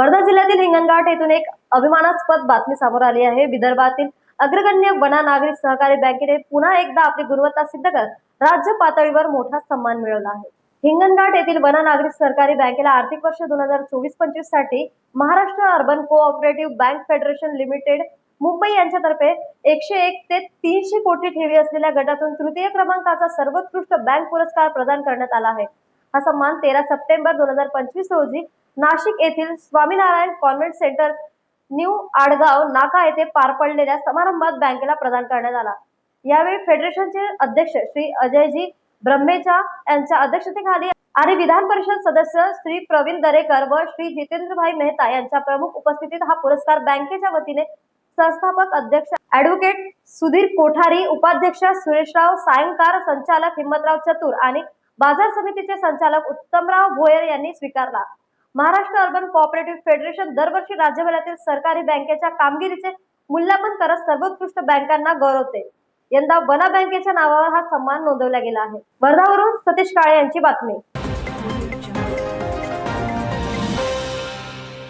वर्धा जिल्ह्यातील हिंगणघाट येथून एक अभिमानास्पद बातमी समोर आली आहे. विदर्भातील अग्रगण्य वना नागरिक सहकारी बँकेने पुन्हा एकदा आपली गुणवत्ता सिद्ध करत राज्य पातळीवर मोठा सन्मान मिळवला आहे. हिंगणघाट येथील वना नागरिक सहकारी बँकेला आर्थिक वर्ष दोन हजार चोवीस पंचवीससाठी Maharashtra urban cooperative bank federation limited Mumbai यांच्यातर्फे एकशे एक ते तीनशे कोटी ठेवी असलेल्या गटातून तृतीय क्रमांकाचा सर्वोत्कृष्ट बँक पुरस्कार प्रदान करण्यात आला आहे. हा सन्मान तेरा सप्टेंबर दोन हजार पंचवीस रोजी नाशिक येथील Swaminarayan convent centre new Adgaon Naka येथे पार पडलेल्या समारंभात बँकेला प्रदान करण्यात आला. यावेळी फेडरेशनचे अध्यक्ष श्री अजयजी ब्रह्मेचा यांच्या अध्यक्षतेखाली आणि विधान परिषद सदस्य श्री प्रवीण दरेकर व श्री जितेंद्रभाई मेहता यांच्या प्रमुख उपस्थितीत हा पुरस्कार बँकेच्या वतीने संस्थापक अध्यक्ष ऍडव्होकेट सुधीर कोठारी उपाध्यक्ष सुरेशराव सायंकार संचालक हिम्मतराव चतुर आणि बाजार समितीचे संचालक उत्तमराव भोयर यांनी स्वीकारला. महाराष्ट्र अर्बन कोऑपरेटिव्ह फेडरेशन दरवर्षी राज्यभरातील सरकारी बँकेच्या कामगिरीचे मूल्यांकन करत सर्वोत्कृष्ट बँकांना गौरवते. यंदा वना बँकेच्या नावावर हा सन्मान नोंदवला गेला आहे. वर्धावरून सतीश काळे यांची बातमी.